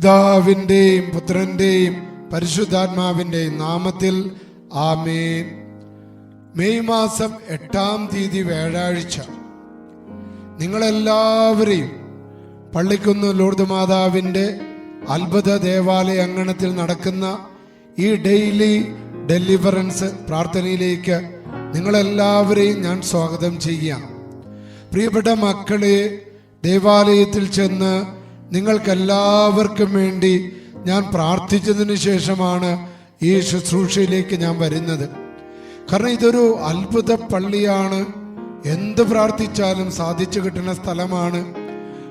പിതാവിന്റെയും പുത്രന്റെയും പരിശുദ്ധാത്മാവിന്റെയും നാമത്തിൽ ആമേൻ. മെയ് മാസം എട്ടാം തീയതി വ്യാഴാഴ്ച. നിങ്ങളെല്ലാവരെയും പള്ളിക്കുന്ന് ലൂർദ് മാതാവിന്റെ അത്ഭുത ദേവാലയ അങ്കണത്തിൽ നടക്കുന്ന ഈ ഡെയിലി ഡെലിവറൻസ് പ്രാർത്ഥനയിലേക്ക് നിങ്ങളെല്ലാവരെയും ഞാൻ സ്വാഗതം ചെയ്യാം പ്രിയപ്പെട്ട മക്കളെ ദേവാലയത്തിൽ ചെന്ന് നിങ്ങൾക്കെല്ലാവർക്കും വേണ്ടി ഞാൻ പ്രാർത്ഥിച്ചതിന് ശേഷമാണ് ഈ ശുശ്രൂഷയിലേക്ക് ഞാൻ വരുന്നത്. കാരണം ഇതൊരു അത്ഭുത പള്ളിയാണ്. എന്ത് പ്രാർത്ഥിച്ചാലും സാധിച്ചു കിട്ടുന്ന സ്ഥലമാണ്.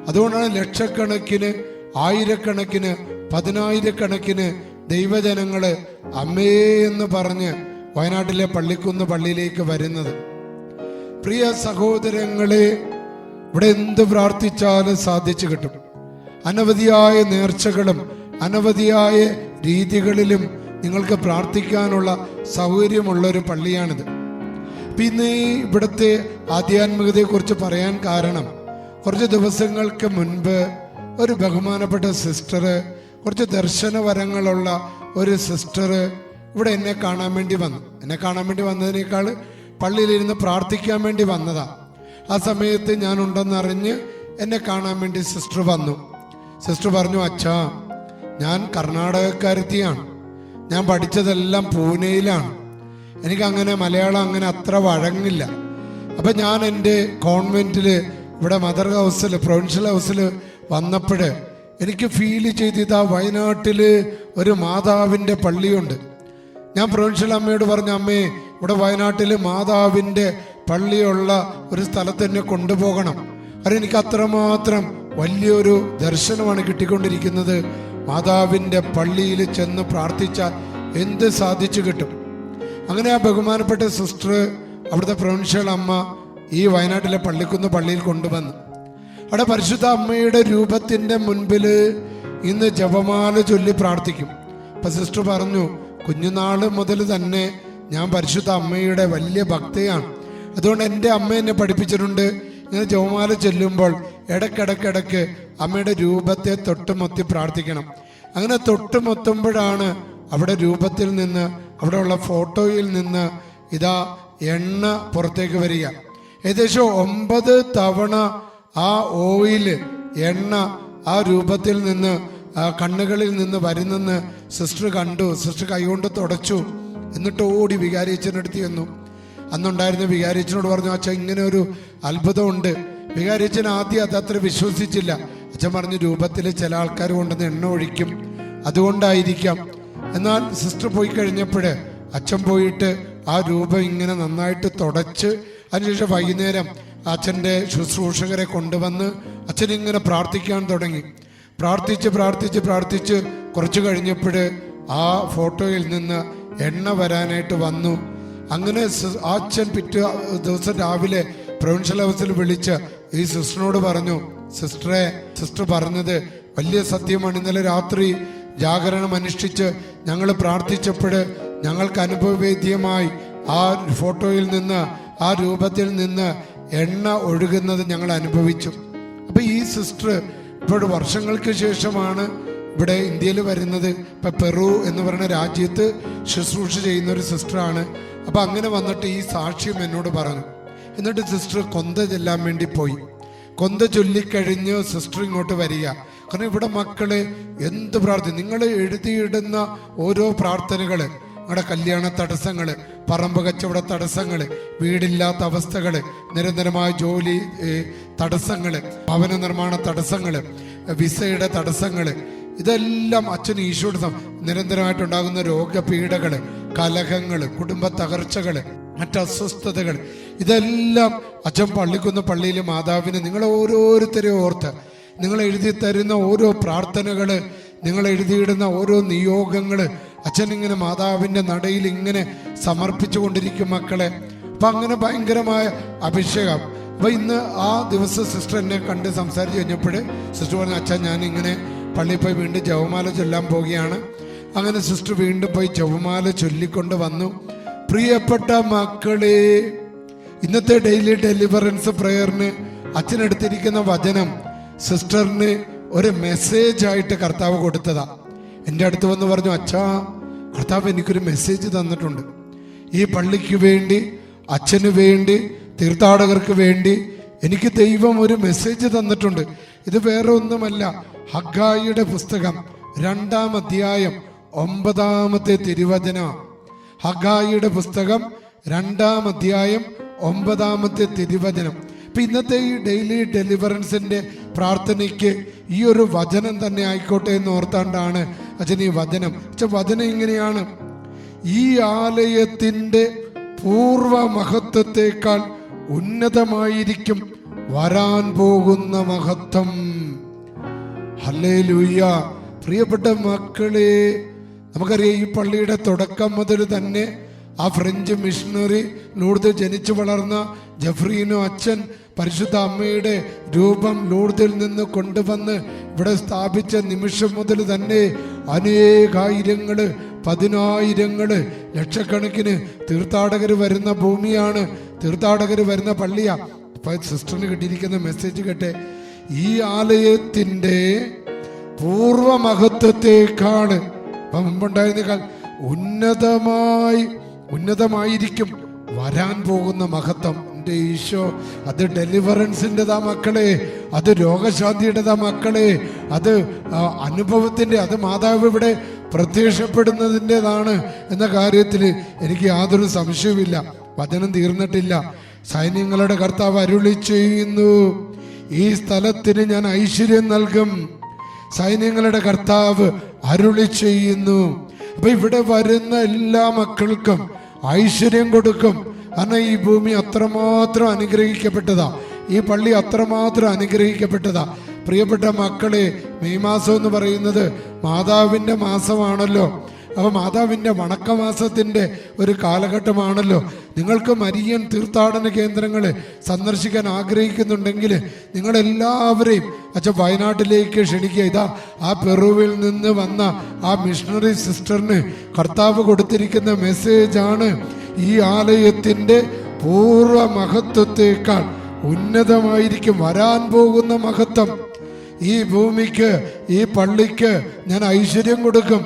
അതുകൊണ്ടാണ് ലക്ഷക്കണക്കിന് ആയിരക്കണക്കിന് പതിനായിരക്കണക്കിന് ദൈവജനങ്ങൾ അമ്മേ എന്ന് പറഞ്ഞ് വയനാട്ടിലെ പള്ളിക്കുന്ന് പള്ളിയിലേക്ക് വരുന്നത്. പ്രിയ സഹോദരങ്ങളെ ഇവിടെ എന്ത് പ്രാർത്ഥിച്ചാലും സാധിച്ചു കിട്ടും. അനവധിയായ നേർച്ചകളും അനവധിയായ രീതികളിലും നിങ്ങൾക്ക് പ്രാർത്ഥിക്കാനുള്ള സൗകര്യമുള്ള ഒരു പള്ളിയാണിത് പിന്നെ ഇവിടുത്തെ ആധ്യാത്മികതയെക്കുറിച്ച് പറയാൻ കാരണം കുറച്ച് ദിവസങ്ങൾക്ക് മുൻപ് ഒരു ബഹുമാനപ്പെട്ട സിസ്റ്റർ കുറച്ച് ദർശനവരങ്ങളുള്ള ഒരു സിസ്റ്റർ ഇവിടെ എന്നെ കാണാൻ വേണ്ടി വന്നു. എന്നെ കാണാൻ വേണ്ടി വന്നതിനേക്കാൾ പള്ളിയിലിരുന്ന് പ്രാർത്ഥിക്കാൻ വേണ്ടി വന്നതാണ് ആ സമയത്ത് ഞാനുണ്ടെന്നറിഞ്ഞ് എന്നെ കാണാൻ വേണ്ടി സിസ്റ്റർ വന്നു. സിസ്റ്റർ പറഞ്ഞു അച്ഛാ ഞാൻ കർണാടകക്കാരത്തിയാണ്. ഞാൻ പഠിച്ചതെല്ലാം പൂനെയിലാണ്. എനിക്കങ്ങനെ മലയാളം അങ്ങനെ അത്ര വഴങ്ങില്ല. അപ്പം ഞാൻ എന്റെ കോൺവെന്റിൽ ഇവിടെ മദർ ഹൗസിൽ പ്രൊവിൻഷ്യൽ ഹൗസിൽ വന്നപ്പോൾ എനിക്ക് ഫീൽ ചെയ്ത് ആ വയനാട്ടിൽ ഒരു മാതാവിന്റെ പള്ളിയുണ്ട്. ഞാൻ പ്രൊവിൻഷ്യൽ അമ്മയോട് പറഞ്ഞ അമ്മേ ഇവിടെ വയനാട്ടിൽ മാതാവിന്റെ പള്ളിയുള്ള ഒരു സ്ഥലത്ത് എന്നെ കൊണ്ടുപോകണം. കാരണം എനിക്ക് അത്രമാത്രം വലിയൊരു ദർശനമാണ് കിട്ടിക്കൊണ്ടിരിക്കുന്നത്. മാതാവിന്റെ പള്ളിയിൽ ചെന്ന് പ്രാർത്ഥിച്ചാൽ എന്ത് സാധിച്ചു കിട്ടും. അങ്ങനെ ആ ബഹുമാനപ്പെട്ട സിസ്റ്റർ അവിടുത്തെ പ്രൊവിൻഷ്യൽ അമ്മ ഈ വയനാട്ടിലെ പള്ളിക്കുന്ന് പള്ളിയിൽ കൊണ്ടുവന്നു. അവിടെ പരിശുദ്ധ അമ്മയുടെ രൂപത്തിന്റെ മുൻപിൽ ഇന്ന് ജപമാല ചൊല്ലി പ്രാർത്ഥിക്കും. അപ്പൊ സിസ്റ്റർ പറഞ്ഞു കുഞ്ഞുനാൾ മുതൽ തന്നെ ഞാൻ പരിശുദ്ധ അമ്മയുടെ വലിയ ഭക്തയാണ്. അതുകൊണ്ട് എന്റെ അമ്മ എന്നെ പഠിപ്പിച്ചിട്ടുണ്ട്. ഇങ്ങനെ ജപമാല ചൊല്ലുമ്പോൾ ഇടക്കിടക്കിടക്ക് അമ്മയുടെ രൂപത്തെ തൊട്ടുമൊത്തി പ്രാർത്ഥിക്കണം. അങ്ങനെ തൊട്ടുമൊത്തുമ്പോഴാണ് അവിടെ രൂപത്തിൽ നിന്ന് അവിടെയുള്ള ഫോട്ടോയിൽ നിന്ന് ഇതാ എണ്ണ പുറത്തേക്ക് വരിക. ഏകദേശം ഒമ്പത് തവണ ആ ഓയിൽ എണ്ണ ആ രൂപത്തിൽ നിന്ന് കണ്ണുകളിൽ നിന്ന് വരുന്നെന്ന് സിസ്റ്റർ കണ്ടു. സിസ്റ്റർ കൈകൊണ്ട് തുടച്ചു. എന്നിട്ട് ഓടി വികാരിച്ചനടുത്ത് ചെന്നു. അന്നുണ്ടായിരുന്ന വികാരിച്ചനോട് പറഞ്ഞു അച്ഛൻ ഇങ്ങനെ ഒരു അത്ഭുതമുണ്ട്. വികാരിയച്ഛൻ ആദ്യം അതത്ര വിശ്വസിച്ചില്ല. അച്ഛൻ പറഞ്ഞു രൂപത്തിൽ ചില ആൾക്കാർ കൊണ്ടുവന്ന് എണ്ണ ഒഴിക്കും. അതുകൊണ്ടായിരിക്കാം. എന്നാൽ സിസ്റ്റർ പോയി കഴിഞ്ഞപ്പോഴേ അച്ഛൻ പോയിട്ട് ആ രൂപം ഇങ്ങനെ നന്നായിട്ട് തുടച്ച് അതിനുശേഷം വൈകുന്നേരം അച്ഛന്റെ ശുശ്രൂഷകരെ കൊണ്ടുവന്ന് അച്ഛൻ ഇങ്ങനെ പ്രാർത്ഥിക്കാൻ തുടങ്ങി. പ്രാർത്ഥിച്ച് പ്രാർത്ഥിച്ച് പ്രാർത്ഥിച്ച് കുറച്ച് കഴിഞ്ഞപ്പോൾ ആ ഫോട്ടോയിൽ നിന്ന് എണ്ണ വരാനായിട്ട് വന്നു. അങ്ങനെ അച്ഛൻ പിറ്റേ ദിവസം രാവിലെ പ്രൊവിൻഷ്യൽ ഹൗസിൽ വിളിച്ച് ഈ സിസ്റ്ററിനോട് പറഞ്ഞു സിസ്റ്ററെ സിസ്റ്റർ പറഞ്ഞത് വലിയ സത്യമാണ് ഇന്നലെ രാത്രി ജാഗരണം അനുഷ്ഠിച്ച് ഞങ്ങൾ പ്രാർത്ഥിച്ചപ്പോൾ ഞങ്ങൾക്ക് അനുഭവവേദ്യമായി ആ ഫോട്ടോയിൽ നിന്ന് ആ രൂപത്തിൽ നിന്ന് എണ്ണ ഒഴുകുന്നത് ഞങ്ങൾ അനുഭവിച്ചു. അപ്പം ഈ സിസ്റ്റർ ഇപ്പോൾ വർഷങ്ങൾക്ക് ശേഷമാണ് ഇവിടെ ഇന്ത്യയിൽ വരുന്നത്. ഇപ്പം പെറു എന്ന് പറയുന്ന രാജ്യത്ത് ശുശ്രൂഷ ചെയ്യുന്ന ഒരു സിസ്റ്ററാണ്. അപ്പം അങ്ങനെ വന്നിട്ട് ഈ സാക്ഷ്യം എന്നോട് പറഞ്ഞു. എന്നിട്ട് സിസ്റ്റർ കൊന്ത ചെല്ലാൻ വേണ്ടി പോയി. കൊന്ത ചൊല്ലിക്കഴിഞ്ഞ് സിസ്റ്റർ ഇങ്ങോട്ട് വരിക. കാരണം ഇവിടെ മക്കൾ എന്ത് പ്രാർത്ഥന നിങ്ങൾ എഴുതിയിടുന്ന ഓരോ പ്രാർത്ഥനകൾ നിങ്ങളുടെ കല്യാണ തടസ്സങ്ങൾ പറമ്പ് കച്ചവട തടസ്സങ്ങൾ വീടില്ലാത്ത അവസ്ഥകൾ നിരന്തരമായ ജോലി തടസ്സങ്ങൾ ഭവന നിർമ്മാണ തടസ്സങ്ങൾ വിസയുടെ തടസ്സങ്ങൾ ഇതെല്ലാം അച്ഛൻ ഈശോയുടെ നിരന്തരമായിട്ടുണ്ടാകുന്ന രോഗപീഠകൾ കലഹങ്ങൾ കുടുംബ തകർച്ചകൾ. മറ്റ് അസ്വസ്ഥതകൾ ഇതെല്ലാം അച്ഛൻ പള്ളിക്കുന്ന പള്ളിയിൽ മാതാവിന് നിങ്ങൾ ഓരോരുത്തരെ ഓർത്ത് നിങ്ങൾ എഴുതി തരുന്ന ഓരോ പ്രാർത്ഥനകൾ നിങ്ങൾ എഴുതിയിടുന്ന ഓരോ നിയോഗങ്ങൾ അച്ഛൻ ഇങ്ങനെ മാതാവിന്റെ നടയിൽ ഇങ്ങനെ സമർപ്പിച്ചു കൊണ്ടിരിക്കും മക്കളെ. അപ്പം അങ്ങനെ ഭയങ്കരമായ അഭിഷേകം. അപ്പം ഇന്ന് ആ ദിവസം സിസ്റ്റർ എന്നെ കണ്ട് സംസാരിച്ച് കഴിഞ്ഞപ്പോൾ സിസ്റ്റർ പറഞ്ഞു അച്ഛൻ ഞാൻ ഇങ്ങനെ പള്ളിയിൽ പോയി വീണ്ടും ജവമാല ചൊല്ലാൻ പോവുകയാണ്. അങ്ങനെ സിസ്റ്റർ വീണ്ടും പോയി ജവമാല ചൊല്ലിക്കൊണ്ട് വന്നു. പ്രിയപ്പെട്ട മക്കളെ ഇന്നത്തെ ഡെയിലി ഡെലിവറൻസ് പ്രെയറിന് അച്ഛനെടുത്തിരിക്കുന്ന വചനം സിസ്റ്ററിന് ഒരു മെസ്സേജ് ആയിട്ട് കർത്താവ് കൊടുത്തതാ. എന്റെ അടുത്ത് വന്ന് പറഞ്ഞു അച്ഛാ കർത്താവ് എനിക്കൊരു മെസ്സേജ് തന്നിട്ടുണ്ട്. ഈ പള്ളിക്ക് വേണ്ടി അച്ഛന് വേണ്ടി തീർത്ഥാടകർക്ക് വേണ്ടി എനിക്ക് ദൈവം ഒരു മെസ്സേജ് തന്നിട്ടുണ്ട്. ഇത് വേറെ ഒന്നുമല്ല ഹഗായിയുടെ പുസ്തകം രണ്ടാം അധ്യായം ഒമ്പതാമത്തെ തിരുവചന. ഹഗായിയുടെ പുസ്തകം രണ്ടാം അധ്യായം ഒമ്പതാമത്തെ തിരുവചനം. ഇപ്പൊ ഇന്നത്തെ ഈ ഡെയിലി ഡെലിവറൻസിന്റെ പ്രാർത്ഥനയ്ക്ക് ഈ ഒരു വചനം തന്നെ ആയിക്കോട്ടെ എന്ന് ഓർത്താണ്ടാണ് അച്ഛൻ ഈ വചനം. അച്ഛൻ വചനം ഇങ്ങനെയാണ്. ഈ ആലയത്തിന്റെ പൂർവ മഹത്വത്തെക്കാൾ ഉന്നതമായിരിക്കും വരാൻ പോകുന്ന മഹത്വം. ഹല്ലേലൂയ പ്രിയപ്പെട്ട മക്കളെ നമുക്കറിയാം ഈ പള്ളിയുടെ തുടക്കം മുതൽ തന്നെ ആ ഫ്രഞ്ച് മിഷണറി ലൂർദ് ജനിച്ചു വളർന്ന ജഫ്രീനോ അച്ഛൻ പരിശുദ്ധ അമ്മയുടെ രൂപം ലൂർദിൽ നിന്ന് കൊണ്ടുവന്ന് ഇവിടെ സ്ഥാപിച്ച നിമിഷം മുതൽ തന്നെ അനേകായിരങ്ങൾ പതിനായിരങ്ങൾ ലക്ഷക്കണക്കിന് തീർത്ഥാടകർ വരുന്ന ഭൂമിയാണ് തീർത്ഥാടകർ വരുന്ന പള്ളിയാ. ഇപ്പൊ സിസ്റ്ററിന് കിട്ടിയിരിക്കുന്ന മെസ്സേജ് കേട്ടെ? ഈ ആലയത്തിന്റെ പൂർവ ഇപ്പൊ മുമ്പുണ്ടായിരുന്നേക്കാൾ ഉന്നതമായി ഉന്നതമായിരിക്കും വരാൻ പോകുന്ന മഹത്വം. എന്റെ ഈശോ അത് ഡെലിവറൻസിന്റെതാ മക്കളെ അത് രോഗശാന്തിയുടേതാ മക്കളെ അത് അനുഭവത്തിന്റെ അത് മാതാവ് ഇവിടെ പ്രത്യക്ഷപ്പെടുന്നതിന്റെതാണ് എന്ന കാര്യത്തിൽ എനിക്ക് യാതൊരു സംശയവുമില്ല. വചനം തീർന്നിട്ടില്ല. സൈന്യങ്ങളുടെ കർത്താവ് അരുളി ചെയ്യുന്നു ഈ സ്ഥലത്തിന് ഞാൻ ഐശ്വര്യം നൽകും. സൈന്യങ്ങളുടെ കർത്താവ് അരുളി ചെയ്യുന്നു. അപ്പൊ ഇവിടെ വരുന്ന എല്ലാ മക്കൾക്കും ഐശ്വര്യം കൊടുക്കും. കാരണം ഈ ഭൂമി അത്രമാത്രം അനുഗ്രഹിക്കപ്പെട്ടതാ. ഈ പള്ളി അത്രമാത്രം അനുഗ്രഹിക്കപ്പെട്ടതാ. പ്രിയപ്പെട്ട മക്കളെ മെയ് മാസം എന്ന് പറയുന്നത് മാതാവിന്റെ മാസമാണല്ലോ. അപ്പൊ മാതാവിന്റെ വണക്കമാസത്തിന്റെ ഒരു കാലഘട്ടമാണല്ലോ. നിങ്ങൾക്ക് മരിയൻ തീർത്ഥാടന കേന്ദ്രങ്ങളെ സന്ദർശിക്കാൻ ആഗ്രഹിക്കുന്നുണ്ടെങ്കിൽ നിങ്ങളെല്ലാവരെയും അച്ഛൻ വയനാട്ടിലേക്ക് ക്ഷണിക്കുക. ഇതാ ആ പെറുവിൽ നിന്ന് വന്ന ആ മിഷണറി സിസ്റ്ററിന് കർത്താവ് കൊടുത്തിരിക്കുന്ന മെസ്സേജാണ് ഈ ആലയത്തിന്റെ പൂർവ മഹത്വത്തേക്കാൾ ഉന്നതമായിരിക്കും വരാൻ പോകുന്ന മഹത്വം. ഈ ഭൂമിക്ക് ഈ പള്ളിക്ക് ഞാൻ ഐശ്വര്യം കൊടുക്കും.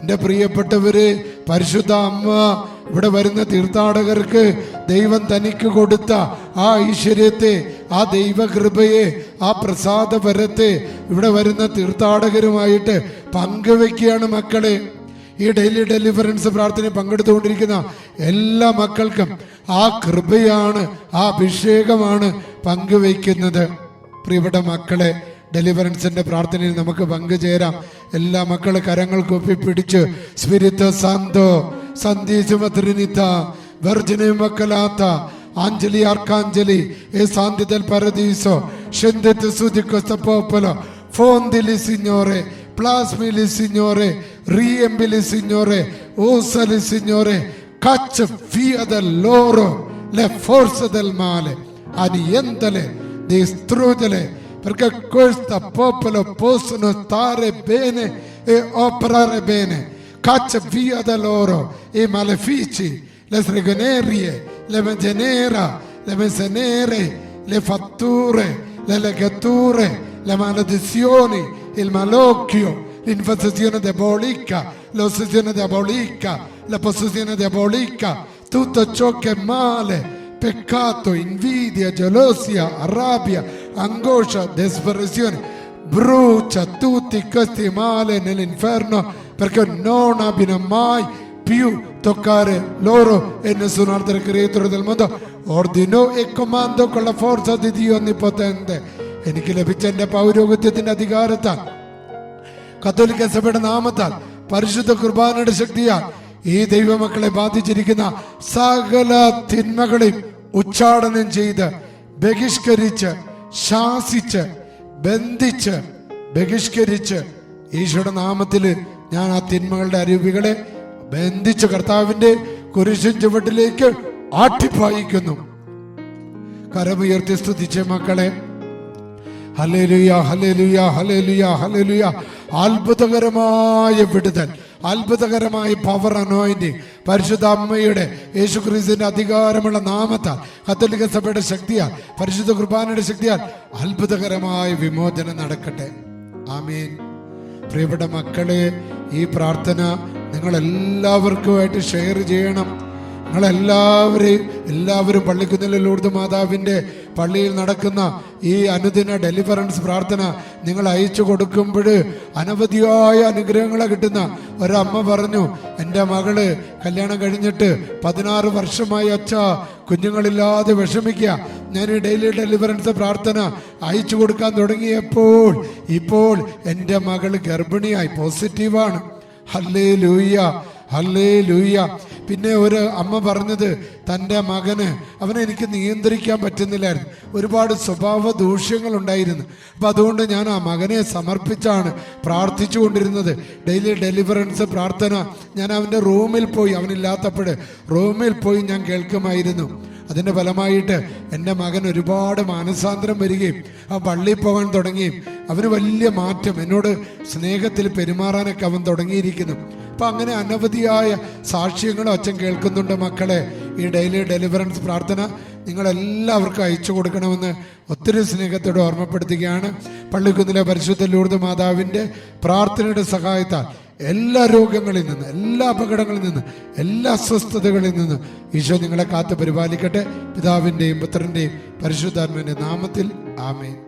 എന്റെ പ്രിയപ്പെട്ടവര് പരിശുദ്ധ അമ്മ ഇവിടെ വരുന്ന തീർത്ഥാടകർക്ക് ദൈവം തനിക്ക് കൊടുത്ത ആ ഐശ്വര്യത്തെ ആ ദൈവകൃപയെ ആ പ്രസാദപരത്തെ ഇവിടെ വരുന്ന തീർത്ഥാടകരുമായിട്ട് പങ്കുവെക്കുകയാണ് മക്കളെ. ഈ ഡെയിലി ഡെലിവറൻസ് പ്രാർത്ഥനയിൽ പങ്കെടുത്തുകൊണ്ടിരിക്കുന്ന എല്ലാ മക്കൾക്കും ആ കൃപയാണ് ആ അഭിഷേകമാണ് പങ്കുവയ്ക്കുന്നത് പ്രിയപ്പെട്ട മക്കളെ ഡെലിവറൻസിന്റെ പ്രാർത്ഥനയിൽ നമുക്ക് പങ്കുചേരാം. എല്ലാ മക്കളെ കരങ്ങൾ കൊപ്പിപ്പിടിച്ച് സ്പിരിത്ത Santo സന്ദേശമ ട്രിനിത വെർജിനെ മക്കളാത്ത Angeli Arcangeli e Santi del Paradiso, scendete su di questo popolo, fondili Signore, plasmili Signore, riempili Signore, usali Signore, caccia via da loro le forze del male, annientale, distruggele, perché questo popolo possono stare bene e operare bene. Caccia via da loro i malefici, le stregonerie, le nera, le nere, le fatture, le legature, le maledizioni, il malocchio, l'infestazione diabolica, l'ossessione diabolica, la possessione diabolica, tutto ciò che è male, peccato, invidia, gelosia, rabbia, angoscia, disperazione. Brucia tutti questi mali nell'inferno perché non abbiano mai più toccare loro e nessun altro creatore del mondo. Ordinò e comando con la forza di Dio Onnipotente. എനിക്ക് ലഭിച്ച എന്റെ പൗരോഹിത്യത്തിന്റെ അധികാരത്താൽ കത്തോലിക്ക സഭയുടെ നാമത്താൽ പരിശുദ്ധ കുർബാനയുടെ ശക്തിയാൽ ഈ ദൈവമക്കളെ ബാധിച്ചിരിക്കുന്ന സകല തിന്മകളെയും ഉച്ചാടനം ചെയ്ത് ബഹിഷ്കരിച്ച് ശാസിച്ച് ബന്ധിച്ച് ബഹിഷ്കരിച്ച് ഈശോയുടെ നാമത്തിൽ ഞാൻ ആ തിന്മകളുടെ അരുവികളെ ബന്ധിച്ച് കർത്താവിന്റെ കുരിശൻ ചുവട്ടിലേക്ക് ആട്ടിപ്പായിക്കുന്നു. കരമുയർത്തി സ്തുതിച്ച മക്കളെ. ഹല്ലേലൂയ ഹല്ലേലൂയ ഹല്ലേലൂയ ഹല്ലേലൂയ. അത്ഭുതകരമായ വിടുതൽ അത്ഭുതകരമായ പവർ അനോയിന്റിങ് പരിശുദ്ധ അമ്മയുടെ യേശുക്രിസ്തുവിന്റെ അധികാരമുള്ള നാമത്താൽ കത്തോലിക്ക സഭയുടെ ശക്തിയാൽ പരിശുദ്ധ കുർബാനയുടെ ശക്തിയാൽ അത്ഭുതകരമായ വിമോചനം നടക്കട്ടെ. ആമീൻ. പ്രിയപ്പെട്ട മക്കളെ ഈ പ്രാർത്ഥന നിങ്ങളെല്ലാവർക്കുമായിട്ട് ഷെയർ ചെയ്യണം. നിങ്ങളെല്ലാവരെയും എല്ലാവരും പള്ളിക്കുന്നിലെ ലൂർദ് മാതാവിന്റെ പള്ളിയിൽ നടക്കുന്ന ഈ അനുദിന ഡെലിവറൻസ് പ്രാർത്ഥന നിങ്ങൾ അയച്ചു കൊടുക്കുമ്പോൾ അനവധിയായ അനുഗ്രഹങ്ങളെ കിട്ടുന്ന ഒരമ്മ പറഞ്ഞു എന്റെ മകൾ കല്യാണം കഴിഞ്ഞിട്ട് പതിനാറ് വർഷമായി അച്ഛ കുഞ്ഞുങ്ങളില്ലാതെ വിഷമിക്കുക. ഞാൻ ഡെയിലി ഡെലിവറൻസ് പ്രാർത്ഥന അയച്ചു കൊടുക്കാൻ തുടങ്ങിയപ്പോൾ ഇപ്പോൾ എന്റെ മകൾ ഗർഭിണിയായി പോസിറ്റീവാണ് ഹല്ലേ ലൂയ്യ ഹല്ലേ ലൂയ്യ പിന്നെ ഒരു അമ്മ പറഞ്ഞത് തന്റെ മകന് അവനെ എനിക്ക് നിയന്ത്രിക്കാൻ പറ്റുന്നില്ലായിരുന്നു. ഒരുപാട് സ്വഭാവ ദൂഷ്യങ്ങൾ ഉണ്ടായിരുന്നു. അപ്പം അതുകൊണ്ട് ഞാൻ ആ മകനെ സമർപ്പിച്ചാണ് പ്രാർത്ഥിച്ചു കൊണ്ടിരുന്നത് ഡെയിലി ഡെലിവറൻസ് പ്രാർത്ഥന. ഞാൻ അവന്റെ റൂമിൽ പോയി അവനില്ലാത്തപ്പോൾ റൂമിൽ പോയി ഞാൻ കേൾക്കുമായിരുന്നു. അതിന്റെ ഫലമായിട്ട് എന്റെ മകൻ ഒരുപാട് മാനസാന്തരം വരികയും ആ പള്ളിയിൽ പോകാൻ തുടങ്ങി. അവന് വലിയ മാറ്റം. എന്നോട് സ്നേഹത്തിൽ പെരുമാറാനൊക്കെ അവൻ തുടങ്ങിയിരിക്കുന്നു. അപ്പം അങ്ങനെ അനവധിയായ സാക്ഷ്യങ്ങളും അച്ഛൻ കേൾക്കുന്നുണ്ട് മക്കളെ. ഈ ഡെയിലി ഡെലിവറൻസ് പ്രാർത്ഥന നിങ്ങളെല്ലാവർക്കും അയച്ചു കൊടുക്കണമെന്ന് ഒത്തിരി സ്നേഹത്തോടെ ഓർമ്മപ്പെടുത്തുകയാണ്. പള്ളിക്കുന്നിലെ പരിശുദ്ധ ലൂർദ് മാതാവിന്റെ പ്രാർത്ഥനയുടെ സഹായത്താൽ എല്ലാ രോഗങ്ങളിൽ നിന്ന് എല്ലാ അപകടങ്ങളിൽ നിന്ന് എല്ലാ അസ്വസ്ഥതകളിൽ നിന്ന് ഈശോ നിങ്ങളെ കാത്തു പരിപാലിക്കട്ടെ. പിതാവിന്റെയും പുത്രന്റെയും പരിശുദ്ധാത്മന്റെ നാമത്തിൽ ആമേൻ.